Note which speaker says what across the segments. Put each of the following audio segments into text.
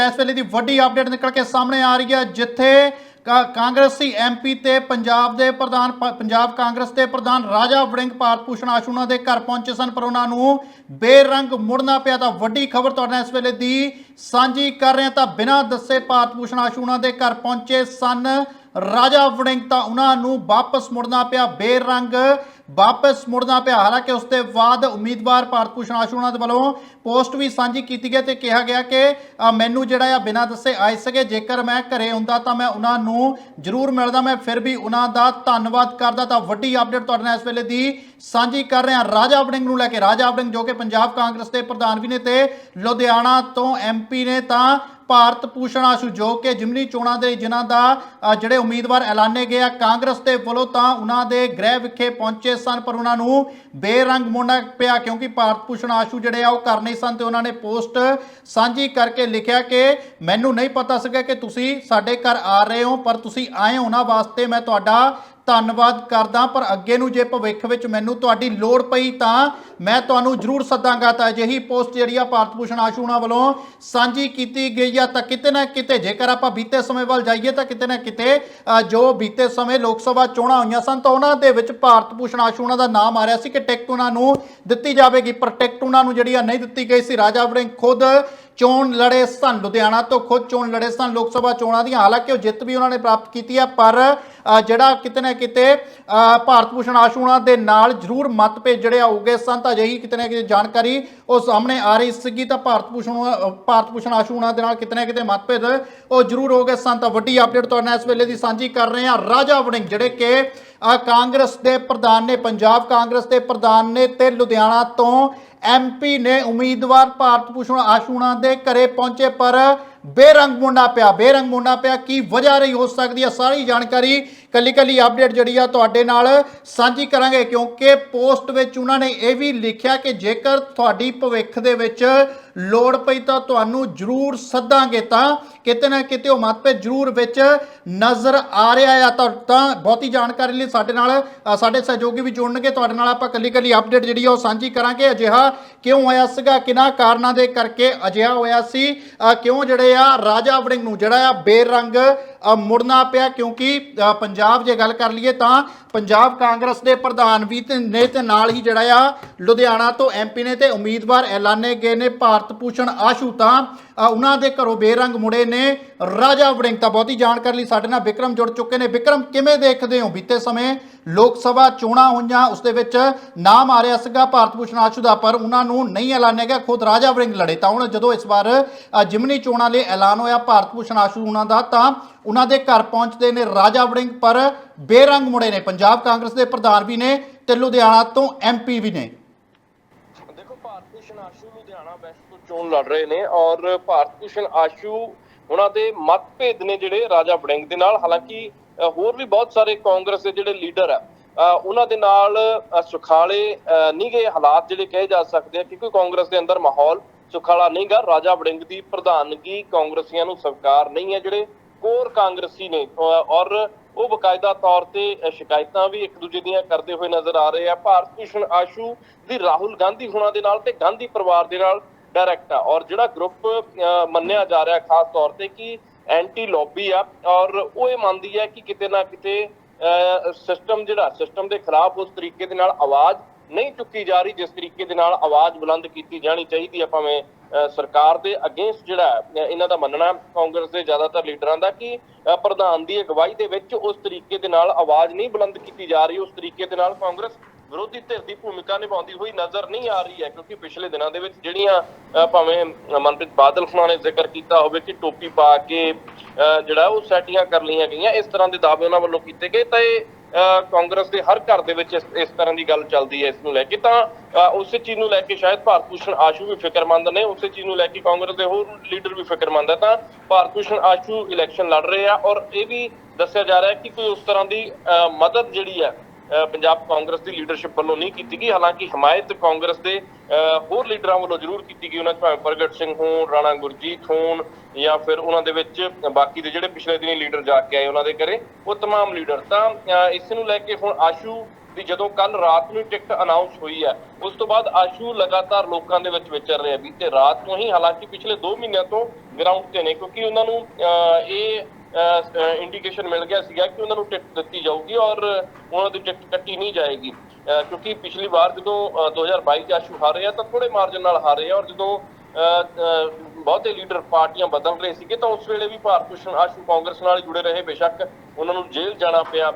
Speaker 1: ਤਾਂ ਇਸ ਵੇਲੇ ਦੀ ਵੱਡੀ ਅਪਡੇਟ ਨਿਕਲ ਕੇ ਸਾਹਮਣੇ ਆ ਰਹੀ ਹੈ, ਜਿੱਥੇ ਕਾਂਗਰਸੀ ਐਮਪੀ ਤੇ ਪੰਜਾਬ ਦੇ ਪ੍ਰਧਾਨ ਪੰਜਾਬ ਕਾਂਗਰਸ ਦੇ ਪ੍ਰਧਾਨ ਰਾਜਾ ਵੜਿੰਗ ਭਾਰਤ ਭੂਸ਼ਣ ਆਸ਼ੂ ਦੇ ਘਰ ਪਹੁੰਚੇ ਸਨ, ਪਰ ਉਹਨਾਂ ਨੂੰ ਬੇਰੰਗ ਮੁੜਨਾ ਪਿਆ ਤਾਂ ਵੱਡੀ ਖਬਰ ਤੁਹਾਡੇ ਨਾਲ ਇਸ ਵੇਲੇ ਦੀ ਸਾਂਝੀ ਕਰ ਰਹੇ ਹਾਂ। ਤਾਂ ਬਿਨਾਂ ਦੱਸੇ ਭਾਰਤ ਭੂਸ਼ਣ ਆਸ਼ੂ ਉਹਨਾਂ ਦੇ ਘਰ ਪਹੁੰਚੇ ਸਨ, ਰਾਜਾ ਵੜਿੰਗ ਤਾਂ ਉਹਨਾਂ ਨੂੰ ਵਾਪਸ ਮੁੜਨਾ ਪਿਆ, ਬੇਰੰਗ ਵਾਪਸ ਮੁੜਨਾ ਪਿਆ। ਹਾਲਾਂਕਿ ਉਸ ਦੇ ਬਾਅਦ ਉਮੀਦਵਾਰ ਭਾਰਤ ਭੂਸ਼ਣ ਆਸ਼ੂ ਉਹਨਾਂ ਦੇ ਵੱਲੋਂ ਪੋਸਟ ਵੀ ਸਾਂਝੀ ਕੀਤੀ ਗਈ ਤੇ ਕਿਹਾ ਗਿਆ ਕਿ ਮੈਨੂੰ ਜਿਹੜਾ ਆ ਬਿਨਾਂ ਦੱਸੇ ਆਏ ਸਕੇ ਜੇਕਰ ਮੈਂ ਘਰੇ ਹੁੰਦਾ ਤਾਂ ਮੈਂ ਉਹਨਾਂ ਨੂੰ ਜ਼ਰੂਰ ਮਿਲਦਾ, ਮੈਂ ਫਿਰ ਵੀ ਉਹਨਾਂ ਦਾ ਧੰਨਵਾਦ ਕਰਦਾ। ਤਾਂ ਵੱਡੀ ਅਪਡੇਟ ਤੁਹਾਡੇ ਨਾਲ ਇਸ ਵੇਲੇ ਦੀ ਸਾਂਝੀ ਕਰ ਰਹੇ। ਹਾਂ ਰਾਜਾ ਵੜਿੰਗ ਨੂੰ ਲੈ ਕੇ, ਰਾਜਾ ਵੜਿੰਗ ਜੋ ਕਿ ਪੰਜਾਬ ਕਾਂਗਰਸ ਦੇ ਪ੍ਰਧਾਨ ਵੀ ਨੇ ਤੇ ਲੁਧਿਆਣਾ ਤੋਂ ਐਮਪੀ ਨੇ ਤਾਂ ਭਾਰਤ ਭੂਸ਼ਣ ਆਸ਼ੂ ਜੋ ਕਿ ਜਿਮਨੀ ਚੋਣਾਂ ਦੇ ਜਿਨ੍ਹਾਂ ਦਾ ਜਿਹੜੇ ਉਮੀਦਵਾਰ ਐਲਾਨੇ ਗਏ ਆ ਕਾਂਗਰਸ ਦੇ ਵੱਲੋਂ ਤਾਂ ਉਹਨਾਂ ਦੇ ਗ੍ਰਹਿ ਵਿਖੇ ਪਹੁੰਚੇ ਸਨ, ਪਰ ਉਹਨਾਂ ਨੂੰ ਬੇਰੰਗ ਮੋੜਨਾ ਪਿਆ ਕਿਉਂਕਿ ਭਾਰਤ ਭੂਸ਼ਣ ਆਸ਼ੂ ਜਿਹੜੇ ਆ ਉਹ ਕਰ ਨਹੀਂ ਸਨ ਤੇ ਉਹਨਾਂ ਨੇ ਪੋਸਟ ਸਾਂਝੀ ਕਰਕੇ ਲਿਖਿਆ ਕਿ ਮੈਨੂੰ ਨਹੀਂ ਪਤਾ ਸੀਗਾ ਕਿ ਤੁਸੀਂ ਸਾਡੇ ਘਰ ਆ ਰਹੇ ਹੋ, ਪਰ ਤੁਸੀਂ ਆਏ ਹੋ, ਉਹਨਾਂ ਵਾਸਤੇ ਮੈਂ ਤੁਹਾਡਾ ਧੰਨਵਾਦ ਕਰਦਾ, ਪਰ ਅੱਗੇ ਨੂੰ ਜੇ ਭਵਿੱਖ ਵਿੱਚ ਮੈਨੂੰ ਤੁਹਾਡੀ ਲੋੜ ਪਈ ਤਾਂ ਮੈਂ ਤੁਹਾਨੂੰ ਜ਼ਰੂਰ ਸੱਦਾਂਗਾ ਤਾਂ ਅਜਿਹੀ ਪੋਸਟ ਜਿਹੜੀ ਆ ਭਾਰਤ ਭੂਸ਼ਣ ਆਸ਼ੂ ਉਹਨਾਂ ਵੱਲੋਂ ਸਾਂਝੀ ਕੀਤੀ ਗਈ ਆ। ਤਾਂ ਕਿਤੇ ਨਾ ਕਿਤੇ ਜੇਕਰ ਆਪਾਂ ਬੀਤੇ ਸਮੇਂ ਵੱਲ ਜਾਈਏ ਤਾਂ ਕਿਤੇ ਨਾ ਕਿਤੇ ਜੋ ਬੀਤੇ ਸਮੇਂ ਲੋਕ ਸਭਾ ਚੋਣਾਂ ਹੋਈਆਂ ਸਨ ਤਾਂ ਉਹਨਾਂ ਦੇ ਵਿੱਚ ਭਾਰਤ ਭੂਸ਼ਣ ਆਸ਼ੂ ਉਹਨਾਂ ਦਾ ਨਾਮ ਆ ਰਿਹਾ ਸੀ ਕਿ ਟਿਕਟ ਉਹਨਾਂ ਨੂੰ ਦਿੱਤੀ ਜਾਵੇਗੀ, ਪਰ ਟਿਕਟ ਉਹਨਾਂ ਨੂੰ ਜਿਹੜੀ ਆ ਨਹੀਂ ਦਿੱਤੀ ਗਈ ਸੀ। ਰਾਜਾ ਵੜਿੰਗ ਖੁਦ ਚੋਣ ਲੜੇ ਸਨ। ਲੁਧਿਆਣਾ ਤੋਂ ਖੁਦ ਚੋਣ ਲੜੇ ਸਨ ਲੋਕ ਸਭਾ ਚੋਣਾਂ ਦੀਆਂ। ਹਾਲਾਂਕਿ ਉਹ ਜਿੱਤ ਵੀ ਉਹਨਾਂ ਨੇ ਪ੍ਰਾਪਤ ਕੀਤੀ ਹੈ ਪਰ ਜਿਹੜਾ ਕਿਤੇ ਨਾ ਕਿਤੇ ਭਾਰਤ ਭੂਸ਼ਣ ਆਸ਼ੂ ਉਹਨਾਂ ਦੇ ਨਾਲ ਜ਼ਰੂਰ ਮਤਭੇਦ ਜਿਹੜੇ ਆਉਗੇ ਸਨ ਤਾਂ ਅਜਿਹੀ ਕਿਤੇ ਨਾ ਕਿਤੇ ਜਾਣਕਾਰੀ ਉਹ ਸਾਹਮਣੇ ਆ ਰਹੀ ਸੀਗੀ ਤਾਂ ਭਾਰਤ ਭੂਸ਼ਣ ਭਾਰਤ ਭੂਸ਼ਣ ਆਸ਼ੂ ਉਹਨਾਂ ਦੇ ਨਾਲ ਕਿਤੇ ਨਾ ਕਿਤੇ ਮਤਭੇਦ ਉਹ ਜ਼ਰੂਰ ਹੋ ਗਏ ਸਨ ਤਾਂ ਵੱਡੀ ਅਪਡੇਟ ਤੁਹਾਡੇ ਨਾਲ ਇਸ ਵੇਲੇ ਦੀ ਸਾਂਝੀ ਕਰ ਰਹੇ ਹਾਂ। ਰਾਜਾ ਵੜਿੰਗ ਜਿਹੜੇ ਕਿ ਕਾਂਗਰਸ ਦੇ ਪ੍ਰਧਾਨ ਨੇ, ਪੰਜਾਬ ਕਾਂਗਰਸ ਦੇ ਪ੍ਰਧਾਨ ਨੇ ਤੇ ਲੁਧਿਆਣਾ ਤੋਂ ਐਮਪੀ ਨੇ ਉਮੀਦਵਾਰ ਭਾਰਤ ਭੂਸ਼ਣ ਆਸ਼ੂਣਾ ਦੇ ਘਰੇ ਪਹੁੰਚੇ, ਪਰ ਬੇਰੰਗ ਮੁੰਡਾ ਪਿਆ। ਬੇਰੰਗ ਮੁੰਡਾ ਪਿਆ, ਕੀ ਵਜ੍ਹਾ ਰਹੀ ਹੋ ਸਕਦੀ ਹੈ? ਸਾਰੀ ਜਾਣਕਾਰੀ ਕੱਲੀ ਕੱਲੀ ਅਪਡੇਟ ਜਿਹੜੀ ਆ ਤੁਹਾਡੇ ਨਾਲ ਸਾਂਝੀ ਕਰਾਂਗੇ, ਕਿਉਂਕਿ ਪੋਸਟ ਵਿੱਚ ਉਹਨਾਂ ਨੇ ਇਹ ਵੀ ਲਿਖਿਆ ਕਿ ਜੇਕਰ ਤੁਹਾਡੀ ਭਵਿੱਖ ਦੇ ਵਿੱਚ ਲੋੜ ਪਈ ਤਾਂ ਤੁਹਾਨੂੰ ਜ਼ਰੂਰ ਸੱਦਾਂਗੇ ਤਾਂ ਕਿਤੇ ਨਾ ਕਿਤੇ ਉਹ ਮਤਭੇਦ ਜ਼ਰੂਰ ਵਿੱਚ ਨਜ਼ਰ ਆ ਰਿਹਾ ਆ। ਤਾਂ ਬਹੁਤੀ ਜਾਣਕਾਰੀ ਲਈ ਸਾਡੇ ਨਾਲ ਸਾਡੇ ਸਹਿਯੋਗੀ ਵੀ ਜੁੜਨਗੇ। ਤੁਹਾਡੇ ਨਾਲ ਆਪਾਂ ਕੱਲੀ ਕੱਲੀ ਅਪਡੇਟ ਜਿਹੜੀ ਆ ਉਹ ਸਾਂਝੀ ਕਰਾਂਗੇ। ਅਜਿਹਾ ਕਿਉਂ ਹੋਇਆ ਸੀਗਾ? ਕਿਹਨਾਂ ਕਾਰਨਾਂ ਦੇ ਕਰਕੇ ਅਜਿਹਾ ਹੋਇਆ ਸੀ? ਕਿਉਂ ਜਿਹੜੇ ਆ ਰਾਜਾ ਵੜਿੰਗ ਨੂੰ ਜਿਹੜਾ ਆ ਬੇਰੰਗ ਮੁੜਨਾ ਪਿਆ? ਕਿਉਂਕਿ ਪੰਜਾਬ ਜੇ ਗੱਲ ਕਰ ਲਈਏ ਤਾਂ ਪੰਜਾਬ ਕਾਂਗਰਸ ਦੇ ਪ੍ਰਧਾਨ ਵੀ ਨੇ ਤੇ ਨਾਲ ਹੀ ਜਿਹੜਾ ਆ ਲੁਧਿਆਣਾ ਤੋਂ ਐਮਪੀ ਨੇ ਤੇ ਉਮੀਦਵਾਰ ਐਲਾਨੇ ਗਏ ਨੇ ਭਾਰਤ ਭਾਰਤ ਭੂਸ਼ਣ ਆਸ਼ੂ ਤਾਂ ਉਹਨਾਂ ਦੇ ਘਰੋਂ ਬੇਰੰਗ ਮੁੜੇ ਨੇ ਰਾਜਾ ਵੜਿੰਗ ਤਾਂ ਬਹੁਤੀ ਜਾਣਕਾਰੀ ਲਈ ਸਾਡੇ ਨਾਲ ਵਿਕਰਮ ਜੁੜ ਚੁੱਕੇ ਨੇ। ਵਿਕਰਮ, ਕਿਵੇਂ ਦੇਖਦੇ ਹੋ ਬੀਤੇ ਸਮੇਂ ਲੋਕ ਸਭਾ ਚੋਣਾਂ ਹੋਈਆਂ, ਉਸ ਦੇ ਵਿੱਚ ਨਾਮ ਆ ਰਿਹਾ ਸੀਗਾ ਭਾਰਤ ਭੂਸ਼ਣ ਆਸ਼ੂ ਦਾ, ਪਰ ਉਹਨਾਂ ਨੂੰ ਨਹੀਂ ਐਲਾਨਿਆ ਗਿਆ, ਖੁਦ ਰਾਜਾ ਵੜਿੰਗ ਲੜੇ। ਤਾਂ ਹੁਣ ਜਦੋਂ ਇਸ ਵਾਰ ਜਿਮਨੀ ਚੋਣਾਂ ਲਈ ਐਲਾਨ ਹੋਇਆ ਭਾਰਤ ਭੂਸ਼ਣ ਆਸ਼ੂ ਉਹਨਾਂ ਦਾ, ਤਾਂ ਉਹਨਾਂ ਦੇ ਘਰ ਪਹੁੰਚਦੇ ਨੇ ਰਾਜਾ ਵੜਿੰਗ, ਪਰ ਬੇਰੰਗ ਮੁੜੇ ਨੇ, ਪੰਜਾਬ ਕਾਂਗਰਸ ਦੇ ਪ੍ਰਧਾਨ ਵੀ ਨੇ ਤੇ ਲੁਧਿਆਣਾ ਤੋਂ ਐਮਪੀ ਵੀ ਨੇ
Speaker 2: ਦੇਖੋ ਭਾਰਤ ਭੂਸ਼ਣ ਆਸ਼ੂ ਲੁਧਿਆਣਾ ਵੈਸਟ ਤੋਂ ਚੋਣ ਲੜ ਰਹੇ ਨੇ ਔਰ ਭਾਰਤ ਭੂਸ਼ਣ ਆਸ਼ੂ ਉਹਨਾਂ ਦੇ ਮਤਭੇਦ ਨੇ ਜਿਹੜੇ ਰਾਜਾ ਵੜਿੰਗ ਦੇ ਨਾਲ, ਹਾਲਾਂਕਿ ਹੋਰ ਵੀ ਬਹੁਤ ਸਾਰੇ ਕਾਂਗਰਸ ਦੇ ਜਿਹੜੇ ਲੀਡਰ ਆ ਉਹਨਾਂ ਦੇ ਨਾਲ ਸੁਖਾਲੇ ਨਹੀਂ ਗਏ ਹਾਲਾਤ ਜਿਹੜੇ ਕਹੇ ਜਾ ਸਕਦੇ ਆ ਕਿਉਂਕਿ ਕਾਂਗਰਸ ਦੇ ਅੰਦਰ ਮਾਹੌਲ ਸੁਖਾਲਾ ਨਹੀਂਗਾ, ਰਾਜਾ ਵੜਿੰਗ ਦੀ ਪ੍ਰਧਾਨਗੀ ਕਾਂਗਰਸੀਆਂ ਨੂੰ ਸਵੀਕਾਰ ਨਹੀਂ ਹੈ, ਜਿਹੜੇ ਕੋਰ ਕਾਂਗਰਸੀ ਨੇ ਔਰ ਉਹ ਬਕਾਇਦਾ ਤੌਰ ਤੇ ਸ਼ਿਕਾਇਤਾਂ ਵੀ ਇੱਕ ਦੂਜੇ ਦੀਆਂ ਕਰਦੇ ਹੋਏ ਨਜ਼ਰ ਆ ਰਹੇ ਆ। ਭਾਰਤ ਭੂਸ਼ਣ ਆਸ਼ੂ ਦੀ ਰਾਹੁਲ ਗਾਂਧੀ ਹੁਣਾਂ ਦੇ ਨਾਲ ਤੇ ਗਾਂਧੀ ਪਰਿਵਾਰ ਦੇ ਨਾਲ ਡਾਇਰੈਕਟ ਆ। ਔਰ ਜਿਹੜਾ ਗਰੁੱਪ ਮੰਨਿਆ ਜਾ ਰਿਹਾ ਖਾਸ ਤੌਰ ਤੇ ਕਿ ਐਂਟੀ ਲੌਬੀ ਆ, ਔਰ ਉਹ ਇਹ ਮੰਨਦੀ ਹੈ ਕਿ ਕਿਤੇ ਨਾ ਕਿਤੇ ਸਿਸਟਮ ਜਿਹੜਾ ਸਿਸਟਮ ਦੇ ਖਿਲਾਫ ਉਸ ਤਰੀਕੇ ਦੇ ਨਾਲ ਆਵਾਜ਼ ਨਹੀਂ ਚੁੱਕੀ ਜਾ ਰਹੀ, ਜਿਸ ਤਰੀਕੇ ਦੇ ਨਾਲ ਆਵਾਜ਼ ਬੁਲੰਦ ਕੀਤੀ ਜਾਣੀ ਚਾਹੀਦੀ ਆ ਭਾਵੇਂ ਸਰਕਾਰ ਦੇ ਅਗੇਂਸਟ ਜਿਹੜਾ ਇਹਨਾਂ ਦਾ ਮੰਨਣਾ ਕਾਂਗਰਸ ਦੇ ਜ਼ਿਆਦਾਤਰ ਲੀਡਰਾਂ ਦਾ ਕਿ ਪ੍ਰਧਾਨ ਦੀ ਅਗਵਾਈ ਦੇ ਵਿੱਚ ਉਸ ਤਰੀਕੇ ਦੇ ਨਾਲ ਆਵਾਜ਼ ਨਹੀਂ ਬੁਲੰਦ ਕੀਤੀ ਜਾ ਰਹੀ, ਉਸ ਤਰੀਕੇ ਦੇ ਨਾਲ ਕਾਂਗਰਸ ਵਿਰੋਧੀ ਧਿਰ ਦੀ ਭੂਮਿਕਾ ਨਿਭਾਉਂਦੀ ਹੋਈ ਨਜ਼ਰ ਨਹੀਂ ਆ ਰਹੀ ਹੈ ਕਿਉਂਕਿ ਪਿਛਲੇ ਦਿਨਾਂ ਦੇ ਵਿੱਚ ਜਿਹੜੀਆਂ ਭਾਵੇਂ ਮਨਪ੍ਰੀਤ ਬਾਦਲ ਹੁਣਾਂ ਨੇ ਜ਼ਿਕਰ ਕੀਤਾ ਹੋਵੇ ਕਿ ਟੋਪੀ ਪਾ ਕੇ ਜਿਹੜਾ ਉਹ ਸੈਟੀਆਂ ਕਰ ਲਈਆਂ ਗਈਆਂ ਇਸ ਤਰ੍ਹਾਂ ਦੇ ਦਾਅਵੇ ਉਹਨਾਂ ਵੱਲੋਂ ਕੀਤੇ ਗਏ ਤਾਂ ਇਹ ਕਾਂਗਰਸ ਦੇ ਹਰ ਘਰ ਦੇ ਵਿੱਚ ਇਸ ਤਰ੍ਹਾਂ ਦੀ ਗੱਲ ਚੱਲਦੀ ਹੈ ਇਸ ਨੂੰ ਲੈ ਕੇ। ਤਾਂ ਅ, ਉਸੇ ਚੀਜ਼ ਨੂੰ ਲੈ ਕੇ ਸ਼ਾਇਦ ਭਾਰਤ ਭੂਸ਼ਣ ਆਸ਼ੂ ਵੀ ਫਿਕਰਮੰਦ ਨੇ ਉਸੇ ਚੀਜ਼ ਨੂੰ ਲੈ ਕੇ ਕਾਂਗਰਸ ਦੇ ਹੋਰ ਲੀਡਰ ਵੀ ਫਿਕਰਮੰਦ ਹੈ। ਤਾਂ ਭਾਰਤ ਭੂਸ਼ਣ ਆਸ਼ੂ ਇਲੈਕਸ਼ਨ ਲੜ ਰਹੇ ਆ ਔਰ ਇਹ ਵੀ ਦੱਸਿਆ ਜਾ ਰਿਹਾ ਹੈ ਕਿ ਕੋਈ ਉਸ ਤਰ੍ਹਾਂ ਦੀ ਅ, ਮਦਦ ਜਿਹੜੀ ਹੈ ਪੰਜਾਬ ਕਾਂਗਰਸ ਦੀ ਲੀਡਰਸ਼ਿਪ ਵੱਲੋਂ ਨਹੀਂ ਕੀਤੀ ਗਈ ਹਾਲਾਂਕਿ ਹਮਾਇਤ ਕਾਂਗਰਸ ਦੇ ਅ, ਹੋਰ ਲੀਡਰਾਂ ਵੱਲੋਂ ਜ਼ਰੂਰ ਕੀਤੀ ਗਈ ਉਹਨਾਂ 'ਚ ਭਾਵੇਂ ਪ੍ਰਗਟ ਸਿੰਘ ਹੋਣ ਰਾਣਾ ਗੁਰਜੀਤ ਹੋਣ ਜਾਂ ਫਿਰ ਉਹਨਾਂ ਦੇ ਵਿੱਚ ਬਾਕੀ ਦੇ ਜਿਹੜੇ ਪਿਛਲੇ ਦਿਨੀ ਲੀਡਰ ਜਾ ਕੇ ਆਏ ਉਹਨਾਂ ਦੇ ਘਰੇ ਉਹ तमाम ਲੀਡਰ ਤਾਂ ਅ, ਇਸ ਨੂੰ ਲੈ ਕੇ ਹੁਣ ਆਸ਼ੂ ਵੀ ਜਦੋਂ ਕੱਲ ਰਾਤ ਨੂੰ ਟਿਕਟ ਅਨਾਉਂਸ ਹੋਈ ਹੈ ਉਸ ਤੋਂ ਬਾਅਦ ਆਸ਼ੂ ਲਗਾਤਾਰ ਲੋਕਾਂ ਦੇ ਵਿੱਚ ਵਿਚਰ ਰਿਹਾ ਵੀ ਤੇ ਰਾਤ ਨੂੰ ਹੀ ਹਾਲਾਂਕਿ ਪਿਛਲੇ 2 ਮਹੀਨਿਆਂ ਤੋਂ ਗਰਾਊਂਡ ਤੇ ਨੇ ਕਿਉਂਕਿ ਉਹਨਾਂ ਨੂੰ ਅਹ, ਇਹ ਇੰਡੀਕੇਸ਼ਨ ਮਿਲ ਗਿਆ ਸੀਗਾ ਕਿ ਉਹਨਾਂ ਨੂੰ ਟਿਕਟ ਦਿੱਤੀ ਜਾਊਗੀ ਔਰ ਉਹਨਾਂ ਦੀ ਟਿਕਟ ਕੱਟੀ ਨਹੀਂ ਜਾਏਗੀ। ਅਹ, ਕਿਉਂਕਿ ਪਿਛਲੀ ਵਾਰ ਜਦੋਂ ਅਹ, 2022 ਚ ਆਸ਼ੂ ਹਾਰੇ ਆ ਤਾਂ ਥੋੜੇ ਮਾਰਜਨ ਨਾਲ ਹਾਰੇ ਆ ਔਰ ਜਦੋਂ ਬਹੁਤੇ ਲੀਡਰ ਪਾਰਟੀਆਂ ਬਦਲ ਰਹੇ ਸੀਗੇ ਤਾਂ ਉਸ ਵੇਲੇ ਵੀ ਭਾਰਤ ਭੂਸ਼ਣ ਆਸ਼ੂ ਕਾਂਗਰਸ ਨਾਲ ਜੁੜੇ ਰਹੇ ਬੇਸ਼ੱਕ ਉਹਨਾਂ ਨੂੰ ਜੇਲ੍ਹ ਜਾਣਾ ਪਿਆ।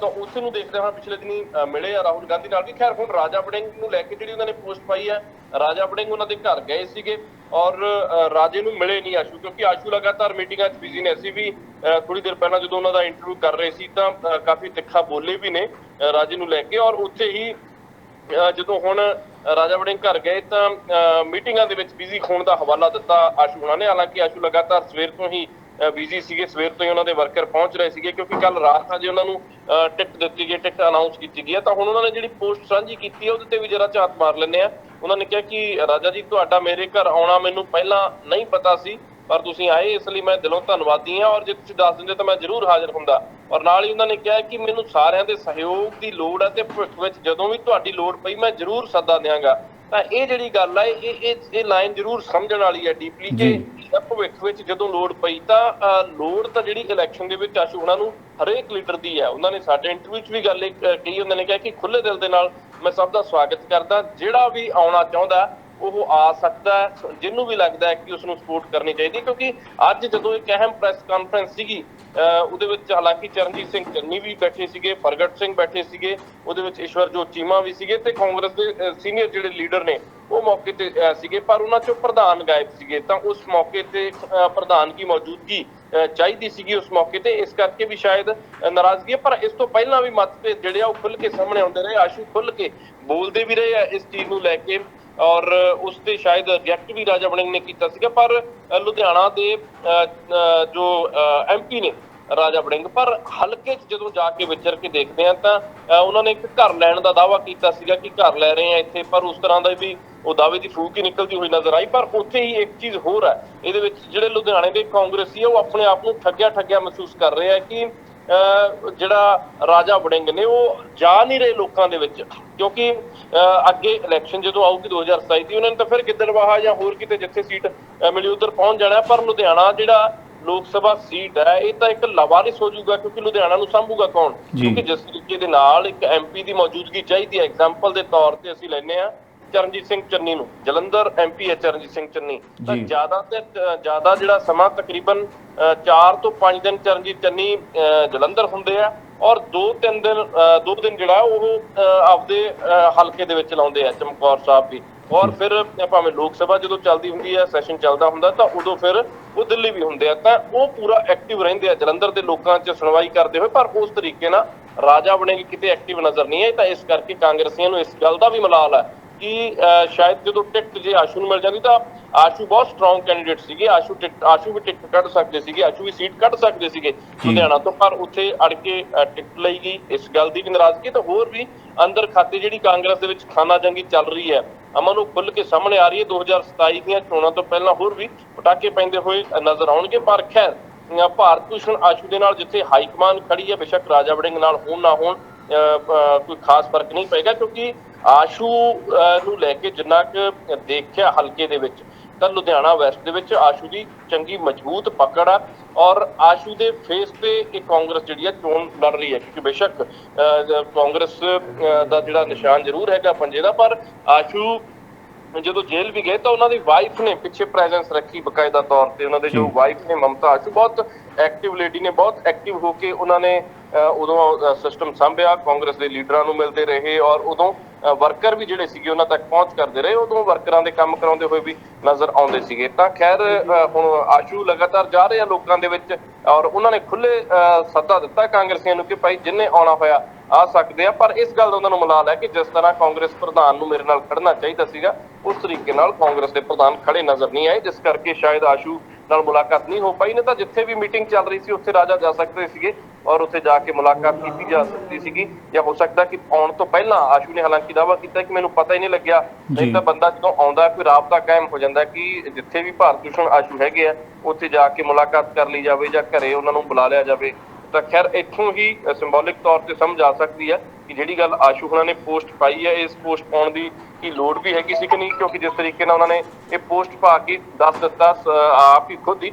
Speaker 2: ਤਾਂ ਉਸ ਨੂੰ ਦੇਖਦੇ ਹਾਂ ਪਿਛਲੇ ਦਿਨੀ ਮਿਲੇ ਆ ਰਾਹੁਲ ਗਾਂਧੀ ਨਾਲ ਵੀ। ਖੈਰ ਹੁਣ ਰਾਜਾ ਵੜਿੰਗ ਨੂੰ ਲੈ ਕੇ ਜਿਹੜੀ ਉਹਨਾਂ ਨੇ ਪੋਸਟ ਪਾਈ ਹੈ ਰਾਜਾ ਵੜਿੰਗ ਉਹਨਾਂ ਦੇ ਘਰ ਗਏ ਸੀਗੇ ਔਰ ਰਾਜੇ ਨੂੰ ਮਿਲੇ ਨਹੀਂ ਆਸ਼ੂ ਕਿਉਂਕਿ ਆਸ਼ੂ ਲਗਾਤਾਰ ਮੀਟਿੰਗਾਂ 'ਚ ਬਿਜ਼ੀ ਨੇ। ਅਸੀਂ ਵੀ ਥੋੜੀ ਦੇਰ ਪਹਿਲਾਂ ਜਦੋਂ ਉਹਨਾਂ ਦਾ ਇੰਟਰਵਿਊ ਕਰ ਰਹੇ ਸੀ ਤਾਂ ਅਹ, ਕਾਫੀ ਤਿੱਖਾ ਬੋਲੇ ਵੀ ਨੇ ਰਾਜੇ ਨੂੰ ਲੈ ਕੇ। ਔਰ ਉੱਥੇ ਹੀ ਜਦੋਂ ਹੁਣ ਰਾਜਾ ਵੜਿੰਗ ਘਰ ਗਏ ਤਾਂ ਮੀਟਿੰਗਾਂ ਦੇ ਵਿੱਚ ਬਿਜ਼ੀ ਹੋਣ ਦਾ ਹਵਾਲਾ ਦਿੱਤਾ ਆਸ਼ੂ ਹੁਣਾਂ ਨੇ। ਹਾਲਾਂਕਿ ਆਸ਼ੂ ਲਗਾਤਾਰ ਸਵੇਰ ਤੋਂ ਹੀ ਬਿਜ਼ੀ ਸੀਗੇ। ਸਵੇਰ ਤੋਂ ਹੀ ਉਹਨਾਂ ਦੇ ਵਰਕਰ ਪਹੁੰਚ ਰਹੇ ਸੀਗੇ ਕਿਉਂਕਿ ਕੱਲ ਰਾਤ ਅਜੇ ਉਹਨਾਂ ਨੂੰ, ਅਹ ਟਿਕਟ ਦਿੱਤੀ ਗਈ ਟਿਕਟ ਅਨਾਉਂਸ ਕੀਤੀ ਗਈ ਹੈ। ਤਾਂ ਹੁਣ ਉਹਨਾਂ ਨੇ ਜਿਹੜੀ ਪੋਸਟ ਸਾਂਝੀ ਕੀਤੀ ਹੈ, ਉਹਦੇ ਤੇ ਵੀ ਜਰਾ ਝਾਤ ਮਾਰ ਲੈਂਦੇ ਆ ਉਹਨਾਂ ਨੇ ਕਿਹਾ ਕਿ, ਰਾਜਾ ਜੀ, ਤੁਹਾਡਾ ਮੇਰੇ ਘਰ ਆਉਣਾ ਮੈਨੂੰ ਪਹਿਲਾਂ ਨਹੀਂ ਪਤਾ ਸੀ। ਪਰ ਤੁਸੀਂ ਆਏ ਇਸ ਲਈ ਮੈਂ ਦਿਲੋਂ ਧੰਨਵਾਦੀ ਹਾਂ ਔਰ ਜੇ ਤੁਸੀਂ ਦੱਸ ਦਿੰਦੇ ਤਾਂ ਮੈਂ ਜ਼ਰੂਰ ਹਾਜ਼ਰ ਹੁੰਦਾ। ਔਰ ਨਾਲ ਹੀ ਉਹਨਾਂ ਨੇ ਕਿਹਾ ਕਿ ਮੈਨੂੰ ਸਾਰਿਆਂ ਦੇ ਸਹਿਯੋਗ ਦੀ ਲੋੜ ਹੈ ਤੇ ਭਵਿੱਖ ਵਿੱਚ ਜਦੋਂ ਵੀ ਤੁਹਾਡੀ ਲੋੜ ਪਈ ਮੈਂ ਜ਼ਰੂਰ ਸੱਦਾ ਦਿਆਂਗਾ। ਤਾਂ ਇਹ ਜਿਹੜੀ ਗੱਲ ਹੈ ਇਹ ਇਹ ਇਹ ਲਾਈਨ ਜ਼ਰੂਰ ਸਮਝਣ ਵਾਲੀ ਹੈ ਡੀਪਲੀ ਕਿ ਭਵਿੱਖ ਵਿੱਚ ਜਦੋਂ ਲੋੜ ਪਈ ਤਾਂ ਲੋੜ ਤਾਂ ਜਿਹੜੀ ਇਲੈਕਸ਼ਨ ਦੇ ਵਿੱਚ ਆਸ਼ੂ ਉਹਨਾਂ ਨੂੰ ਹਰੇਕ ਲੀਡਰ ਦੀ ਹੈ। ਉਹਨਾਂ ਨੇ ਸਾਡੇ ਇੰਟਰਵਿਊ 'ਚ ਵੀ ਗੱਲ ਇਹ ਕਹੀ ਉਹਨਾਂ ਨੇ ਕਿਹਾ ਕਿ ਖੁੱਲੇ ਦਿਲ ਦੇ ਨਾਲ ਮੈਂ ਸਭ ਦਾ ਸਵਾਗਤ ਕਰਦਾ। ਜਿਹੜਾ ਵੀ ਆਉਣਾ ਚਾਹੁੰਦਾ ਉਹ ਆ ਸਕਦਾ ਹੈ ਜਿਹਨੂੰ ਵੀ ਲੱਗਦਾ ਹੈ ਕਿ ਉਸ ਨੂੰ ਸਪੋਰਟ ਕਰਨੀ ਚਾਹੀਦੀ ਹੈ, ਕਿਉਂਕਿ ਅੱਜ ਜਦੋਂ ਇੱਕ ਅਹਿਮ ਪ੍ਰੈਸ ਕਾਨਫਰੰਸ ਸੀਗੀ ਉਹਦੇ ਵਿੱਚ ਹਾਲਾਂਕਿ ਚਰਨਜੀਤ ਸਿੰਘ ਚੰਨੀ ਵੀ ਬੈਠੇ ਸੀਗੇ, ਪ੍ਰਗਟ ਸਿੰਘ ਬੈਠੇ ਸੀਗੇ, ਉਹਦੇ ਵਿੱਚ ਈਸ਼ਵਰਜੋਤ ਚੀਮਾ ਵੀ ਸੀਗੇ ਤੇ ਕਾਂਗਰਸ ਦੇ ਸੀਨੀਅਰ ਜਿਹੜੇ ਲੀਡਰ ਨੇ, ਉਹ ਮੌਕੇ ਤੇ ਸੀਗੇ, ਪਰ ਉਹਨਾਂ ਚੋਂ ਪ੍ਰਧਾਨ ਗਾਇਬ ਸੀਗੇ, ਤਾਂ ਉਸ ਮੌਕੇ ਤੇ ਪ੍ਰਧਾਨ ਦੀ ਮੌਜੂਦਗੀ ਚਾਹੀਦੀ ਸੀਗੀ ਉਸ ਮੌਕੇ ਤੇ, ਇਸ ਕਰਕੇ ਵੀ ਸ਼ਾਇਦ ਨਾਰਾਜ਼ਗੀ ਪਰ ਇਸ ਤੋਂ ਪਹਿਲਾਂ ਵੀ ਮਤਭੇਦ ਜਿਹੜੇ ਆ ਉਹ ਖੁੱਲ ਕੇ ਸਾਹਮਣੇ ਆਉਂਦੇ ਰਹੇ, ਆਸ਼ੂ ਖੁੱਲ ਕੇ ਬੋਲਦੇ ਵੀ ਰਹੇ ਆ, ਇਸ ਚੀਜ਼ ਨੂੰ ਲੈ ਕੇ। ਔਰ ਉਸ ਤੇ ਸ਼ਾਇਦ ਰਿਐਕਟ ਵੀ ਰਾਜਾ ਵੜਿੰਗ ਨੇ ਕੀਤਾ ਸੀਗਾ ਪਰ ਲੁਧਿਆਣਾ ਦੇ ਜੋ ਐਮਪੀ ਨੇ ਰਾਜਾ ਵੜਿੰਗ ਪਰ ਹਲਕੇ 'ਚ ਜਦੋਂ ਜਾ ਕੇ ਵਿਚਰ ਕੇ ਦੇਖਦੇ ਆ ਤਾਂ ਅ, ਉਹਨਾਂ ਨੇ ਇੱਕ ਘਰ ਲੈਣ ਦਾ ਦਾਅਵਾ ਕੀਤਾ ਸੀਗਾ ਕਿ ਘਰ ਲੈ ਰਹੇ ਆ ਇੱਥੇ ਪਰ ਉਸ ਤਰ੍ਹਾਂ ਦਾ ਵੀ ਉਹ ਦਾਅਵੇ ਦੀ ਫੂਕ ਹੀ ਨਿਕਲਦੀ ਹੋਈ ਨਜ਼ਰ ਆਈ ਪਰ ਉੱਥੇ ਹੀ ਇੱਕ ਚੀਜ਼ ਹੋਰ ਹੈ ਇਹਦੇ ਵਿੱਚ ਜਿਹੜੇ ਲੁਧਿਆਣੇ ਦੇ ਕਾਂਗਰਸੀ ਆ ਉਹ ਆਪਣੇ ਆਪ ਨੂੰ ਠੱਗਿਆ ਠੱਗਿਆ ਮਹਿਸੂਸ ਕਰ ਰਹੇ ਆ ਕਿ ਜਿਹੜਾ ਰਾਜਾ ਵੜਿੰਗ ਨੇ ਉਹ ਜਾ ਨਹੀਂ ਰਹੇ ਲੋਕਾਂ ਦੇ ਵਿੱਚ ਕਿਉਂਕਿ ਅੱਗੇ ਇਲੈਕਸ਼ਨ ਜਦੋਂ ਆਊਗੀ 2027 ਦੀ ਉਹਨਾਂ ਨੇ ਤਾਂ ਫਿਰ ਗਿੱਦੜਵਾਹਾ ਜਾਂ ਹੋਰ ਕਿਤੇ ਜਿੱਥੇ ਸੀਟ ਮਿਲੀ ਉਧਰ ਪਹੁੰਚ ਜਾਣਾ। ਪਰ ਲੁਧਿਆਣਾ ਜਿਹੜਾ ਲੋਕ ਸਭਾ ਸੀਟ ਹੈ ਇਹ ਤਾਂ ਇੱਕ ਲਵਾਰਿਸ ਹੋ ਜਾਊਗਾ ਕਿਉਂਕਿ ਲੁਧਿਆਣਾ ਨੂੰ ਸੰਭੂਗਾ ਕੌਣ। ਕਿਉਂਕਿ ਜਿਸ ਤਰੀਕੇ ਦੇ ਨਾਲ ਇੱਕ ਐਮਪੀ ਦੀ ਮੌਜੂਦਗੀ ਚਾਹੀਦੀ ਹੈ ਐਗਜ਼ਾਮਪਲ ਦੇ ਤੌਰ ਤੇ ਅਸੀਂ ਲੈਨੇ ਆ ਚਰਨਜੀਤ ਸਿੰਘ ਚੰਨੀ ਨੂੰ ਜਲੰਧਰ ਐਮਪੀ ਹੈ ਚਰਨਜੀਤ ਸਿੰਘ ਚੰਨੀ। ਤਾਂ। ਜ਼ਿਆਦਾ ਤੇ ਜ਼ਿਆਦਾ ਜਿਹੜਾ ਸਮਾਂ ਤਕਰੀਬਨ 4 ਤੋਂ 5 ਦਿਨ ਚਰਨਜੀਤ ਚੰਨੀ ਜਲੰਧਰ ਹੁੰਦੇ ਆ ਔਰ 2-3 ਦਿਨ 2 ਦਿਨ ਜਿਹੜਾ ਉਹ ਆਪਦੇ ਹਲਕੇ ਦੇ ਵਿੱਚ ਲਾਉਂਦੇ ਆ ਚਮਕੌਰ ਸਾਹਿਬ ਵੀ। ਔਰ ਫਿਰ ਭਾਵੇਂ ਲੋਕ ਸਭਾ ਜਦੋਂ ਚੱਲਦੀ ਹੁੰਦੀ ਹੈ ਸੈਸ਼ਨ ਚੱਲਦਾ ਹੁੰਦਾ ਤਾਂ ਉਦੋਂ ਫਿਰ ਉਹ ਦਿੱਲੀ ਵੀ ਹੁੰਦੇ ਆ। ਤਾਂ ਉਹ ਪੂਰਾ ਐਕਟਿਵ ਰਹਿੰਦੇ ਆ। ਜਲੰਧਰ ਦੇ ਲੋਕਾਂ 'ਚ ਸੁਣਵਾਈ ਕਰਦੇ ਹੋਏ ਪਰ ਉਸ ਤਰੀਕੇ ਨਾਲ ਰਾਜਾ ਬਣੇਗੀ ਕਿਤੇ ਐਕਟਿਵ ਨਜ਼ਰ ਨਹੀਂ ਆਈ ਤਾਂ ਇਸ ਕਰਕੇ ਕਾਂਗਰਸੀਆਂ ਨੂੰ ਇਸ ਗੱਲ ਦਾ ਵੀ ਮਲਾਲ ਹੈ ਕਿ ਸ਼ਾਇਦ ਜਦੋਂ ਟਿਕਟ ਜੇ ਆਸ਼ੂ ਨੂੰ ਮਿਲ ਜਾਂਦੀ ਤਾਂ ਆਸ਼ੂ ਬਹੁਤ ਸਟਰੋਂਗ ਕੈਂਡੀਡੇਟ ਸੀਗੇ। ਆਸ਼ੂ ਟਿਕਟ ਆਸ਼ੂ ਵੀ ਟਿਕਟ ਕੱਢ ਸਕਦੇ ਸੀਗੇ ਆਸ਼ੂ ਵੀ ਸੀਟ ਕੱਢ ਸਕਦੇ ਸੀਗੇ ਲੁਧਿਆਣਾ ਤੋਂ ਪਰ ਉੱਥੇ ਅੜ ਕੇ ਟਿਕਟ ਲਈ ਗਈ। ਇਸ ਗੱਲ ਦੀ ਵੀ ਨਾਰਾਜ਼ਗੀ ਤਾਂ ਹੋਰ ਵੀ ਅੰਦਰ ਖਾਤੇ ਜਿਹੜੀ ਕਾਂਗਰਸ ਦੇ ਵਿੱਚ ਖਾਨਾ ਜੰਗੀ ਚੱਲ ਰਹੀ ਹੈ ਅਮਨ ਉਹ ਖੁੱਲ ਕੇ ਸਾਹਮਣੇ ਆ ਰਹੀ ਹੈ। 2027 ਦੀਆਂ ਚੋਣਾਂ ਤੋਂ ਪਹਿਲਾਂ ਹੋਰ ਵੀ ਪਟਾਕੇ ਪੈਂਦੇ ਹੋਏ ਨਜ਼ਰ ਆਉਣਗੇ ਪਰ ਖੈਰ ਭਾਰਤ ਭੂਸ਼ਣ ਆਸ਼ੂ ਦੇ ਨਾਲ ਜਿੱਥੇ ਹਾਈ ਕਮਾਨ ਖੜੀ ਹੈ ਬੇਸ਼ੱਕ ਰਾਜਾ ਵੜਿੰਗ ਨਾਲ ਹੋਣ ਨਾ ਹੋਣ ਕੋਈ ਖਾਸ ਫ਼ਰਕ ਨਹੀਂ ਪਏਗਾ ਕਿਉਂਕਿ ਆਸ਼ੂ ਨੂੰ ਲੈ ਕੇ ਜਿੰਨਾ ਕੁ ਦੇਖਿਆ ਹਲਕੇ ਦੇ ਵਿੱਚ ਤਾਂ ਲੁਧਿਆਣਾ ਵੈਸਟ ਦੇ ਵਿੱਚ ਆਸ਼ੂ ਦੀ ਚੰਗੀ ਮਜ਼ਬੂਤ ਪਕੜ ਆ ਔਰ ਆਸ਼ੂ ਦੇ ਫੇਸ ਤੇ ਇਹ ਕਾਂਗਰਸ ਜਿਹੜੀ ਆ ਚੋਣ ਲੜ ਰਹੀ ਹੈ ਕਿਉਂਕਿ ਬੇਸ਼ੱਕ ਅਹ, ਕਾਂਗਰਸ ਅਹ, ਦਾ ਜਿਹੜਾ ਨਿਸ਼ਾਨ ਜ਼ਰੂਰ ਹੈਗਾ ਪੰਜੇ ਦਾ ਪਰ ਆਸ਼ੂ ਜਦੋਂ ਜੇਲ੍ਹ ਵੀ ਗਏ ਤਾਂ ਉਹਨਾਂ ਦੀ ਵਾਈਫ ਨੇ ਪਿੱਛੇ ਪ੍ਰੈਜ਼ੈਂਸ ਰੱਖੀ ਬਕਾਇਦਾ ਤੌਰ ਤੇ। ਉਹਨਾਂ ਦੇ ਜੋ ਵਾਈਫ ਨੇ ਮਮਤਾ ਆਸ਼ੂ ਬਹੁਤ ਐਕਟਿਵ ਲੇਡੀ ਨੇ ਬਹੁਤ ਐਕਟਿਵ ਹੋ ਕੇ ਉਹਨਾਂ ਨੇ ਉਦੋਂ ਸਿਸਟਮ ਸੰਭਿਆ। ਕਾਂਗਰਸ ਦੇ ਲੀਡਰਾਂ ਨੂੰ ਮਿਲਦੇ ਰਹੇ ਔਰ ਉਦੋਂ ਵਰਕਰ ਵੀ ਜਿਹੜੇ ਸੀਗੇ ਉਹਨਾਂ ਤੱਕ ਪਹੁੰਚ ਕਰਦੇ ਰਹੇ, ਉਦੋਂ ਵਰਕਰਾਂ ਦੇ ਕੰਮ ਕਰਾਉਂਦੇ ਹੋਏ ਵੀ ਨਜ਼ਰ ਆਉਂਦੇ ਸੀਗੇ। ਤਾਂ ਖੈਰ ਹੁਣ ਆਸ਼ੂ ਲਗਾਤਾਰ ਜਾ ਰਹੇ ਆ ਲੋਕਾਂ ਦੇ ਵਿੱਚ ਔਰ ਉਹਨਾਂ ਨੇ ਖੁੱਲੇ ਸੱਦਾ ਦਿੱਤਾ ਕਾਂਗਰਸੀਆਂ ਨੂੰ ਕਿ ਭਾਈ ਜਿੰਨੇ ਆਉਣਾ ਹੋਇਆ ਆ ਸਕਦੇ ਆ, ਪਰ ਇਸ ਗੱਲ ਦਾ ਉਹਨਾਂ ਨੂੰ ਮਲਾਲ ਹੈ ਕਿ ਜਿਸ ਤਰ੍ਹਾਂ ਕਾਂਗਰਸ ਪ੍ਰਧਾਨ ਨੂੰ ਮੇਰੇ ਨਾਲ ਖੜਨਾ ਚਾਹੀਦਾ ਸੀਗਾ, ਉਸ ਤਰੀਕੇ ਨਾਲ ਕਾਂਗਰਸ ਦੇ ਪ੍ਰਧਾਨ ਖੜੇ ਨਜ਼ਰ ਨਹੀਂ ਆਏ, ਜਿਸ ਕਰਕੇ ਸ਼ਾਇਦ ਆਸ਼ੂ ਨਾਲ ਮੁਲਾਕਾਤ ਨਹੀਂ ਹੋ ਪਾਈ ਨਹੀਂ ਤਾਂ ਜਿੱਥੇ ਵੀ ਮੀਟਿੰਗ ਚੱਲ ਰਹੀ ਸੀ ਉੱਥੇ ਰਾਜਾ ਜਾ ਸਕਦੇ ਸੀਗੇ ਔਰ ਉੱਥੇ ਜਾ ਕੇ ਮੁਲਾਕਾਤ ਕੀਤੀ ਜਾ ਸਕਦੀ ਸੀਗੀ। ਜਾਂ ਹੋ ਸਕਦਾ ਕਿ ਆਉਣ ਤੋਂ ਪਹਿਲਾਂ ਆਸ਼ੂ ਨੇ ਹਾਲਾਂਕਿ ਦਾਅਵਾ ਕੀਤਾ ਕਿ ਮੈਨੂੰ ਪਤਾ ਹੀ ਨਹੀਂ ਲੱਗਿਆ। ਨਹੀਂ। ਤਾਂ ਬੰਦਾ ਜਦੋਂ ਆਉਂਦਾ ਕੋਈ ਰਾਬਤਾ ਕਾਇਮ ਹੋ ਜਾਂਦਾ ਕਿ ਜਿੱਥੇ ਵੀ ਭਾਰਤ ਭੂਸ਼ਣ ਆਸ਼ੂ ਹੈਗੇ ਆ ਉੱਥੇ ਜਾ ਕੇ ਮੁਲਾਕਾਤ ਕਰ ਲਈ ਜਾਵੇ ਜਾਂ ਘਰੇ ਉਹਨਾਂ ਨੂੰ ਬੁਲਾ ਲਿਆ ਜਾਵੇ। ਤਾਂ ਖੈਰ ਇੱਥੋਂ ਹੀ ਸਿੰਬੋਲਿਕ ਤੌਰ ਤੇ ਸਮਝ ਆ ਸਕਦੀ ਹੈ ਕਿ ਜਿਹੜੀ ਗੱਲ ਆਸ਼ੂ ਹੁਣਾਂ ਨੇ ਪੋਸਟ ਪਾਈ ਹੈ, ਇਸ ਪੋਸਟ ਪਾਉਣ ਦੀ ਕੀ ਲੋੜ ਵੀ ਹੈਗੀ ਸੀ ਕਿ ਨਹੀਂ? ਕਿਉਂਕਿ ਜਿਸ ਤਰੀਕੇ ਨਾਲ ਉਹਨਾਂ ਨੇ ਇਹ ਪੋਸਟ ਪਾ ਕੇ ਦੱਸ ਦਿੱਤਾ ਆਪ ਹੀ ਖੁਦ ਹੀ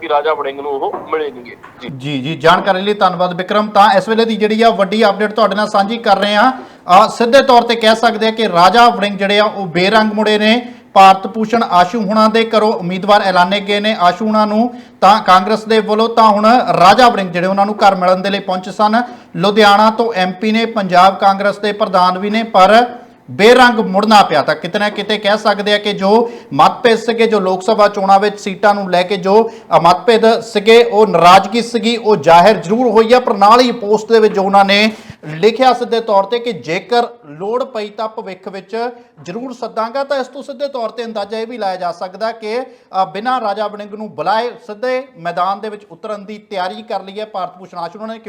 Speaker 2: ਕਿ ਰਾਜਾ ਵੜਿੰਗ ਨੂੰ ਉਹ ਮਿਲੇ ਜੀ।
Speaker 1: ਜੀ ਜਾਣਕਾਰੀ ਲਈ ਧੰਨਵਾਦ ਵਿਕਰਮ। ਤਾਂ ਇਸ ਵੇਲੇ ਦੀ ਜਿਹੜੀ ਆ ਵੱਡੀ ਅਪਡੇਟ ਤੁਹਾਡੇ ਨਾਲ ਸਾਂਝੀ ਕਰ ਰਹੇ ਆ ਆ ਸਿੱਧੇ ਤੌਰ ਤੇ ਕਹਿ ਸਕਦੇ ਆ ਕਿ ਰਾਜਾ ਵੜਿੰਗ ਜਿਹੜੇ ਆ, ਉਹ ਬੇਰੰਗ ਮੁੜੇ ਨੇ। ਭਾਰਤ ਭੂਸ਼ਣ ਆਸ਼ੂ ਹੁਣਾਂ ਦੇ ਘਰੋਂ ਉਮੀਦਵਾਰ ਐਲਾਨੇ ਗਏ ਨੇ ਆਸ਼ੂ ਹੁਣਾਂ ਨੂੰ ਤਾਂ ਕਾਂਗਰਸ ਦੇ ਵੱਲੋਂ ਤਾਂ ਹੁਣ ਰਾਜਾ ਵੜਿੰਗ ਜਿਹੜੇ ਉਹਨਾਂ ਨੂੰ ਘਰ ਮਿਲਣ ਦੇ ਲਈ ਪਹੁੰਚੇ ਸਨ। ਲੁਧਿਆਣਾ ਤੋਂ ਐਮਪੀ ਨੇ, ਪੰਜਾਬ ਕਾਂਗਰਸ ਦੇ ਪ੍ਰਧਾਨ ਵੀ ਨੇ, ਪਰ ਬੇਰੰਗ ਮੁੜਨਾ ਪਿਆ ਤਾਂ ਕਿਤੇ ਨਾ ਕਿਤੇ ਕਹਿ ਸਕਦੇ ਆ ਕਿ ਜੋ ਮਤਭੇਦ ਸੀਗੇ, ਜੋ ਲੋਕ ਸਭਾ ਚੋਣਾਂ ਵਿੱਚ ਸੀਟਾਂ ਨੂੰ ਲੈ ਕੇ ਜੋ ਮਤਭੇਦ ਸੀਗੇ, ਉਹ ਨਾਰਾਜ਼ਗੀ ਸੀਗੀ, ਉਹ ਜ਼ਾਹਿਰ ਜ਼ਰੂਰ ਹੋਈ ਆ, ਪਰ ਨਾਲ ਹੀ ਪੋਸਟ ਦੇ ਵਿੱਚ ਜੋ ਉਹਨਾਂ ਨੇ ਲਿਖਿਆ ਸਿੱਧੇ ਤੌਰ ਤੇ ਕਿ ਜੇਕਰ ਲੋੜ ਪਈ ਤਾਂ ਭਵਿੱਖ ਵਿੱਚ ਜ਼ਰੂਰ ਸੱਦਾਂਗਾ, ਤਾਂ ਇਸ ਤੋਂ ਸਿੱਧੇ ਤੌਰ ਤੇ ਅੰਦਾਜ਼ਾ ਇਹ ਵੀ ਲਾਇਆ ਜਾ ਸਕਦਾ ਕਿ ਬਿਨਾਂ ਰਾਜਾ ਵੜਿੰਗ ਨੂੰ ਬੁਲਾਏ ਸਿੱਧੇ ਮੈਦਾਨ ਦੇ ਵਿੱਚ ਉਤਰਨ ਦੀ ਤਿਆਰੀ ਕਰ ਲਈ ਹੈ ਭਾਰਤ ਭੂਸ਼ਣ ਆਸ਼ੂ ਉਹਨਾਂ ਨੇ, ਕਿਉਂ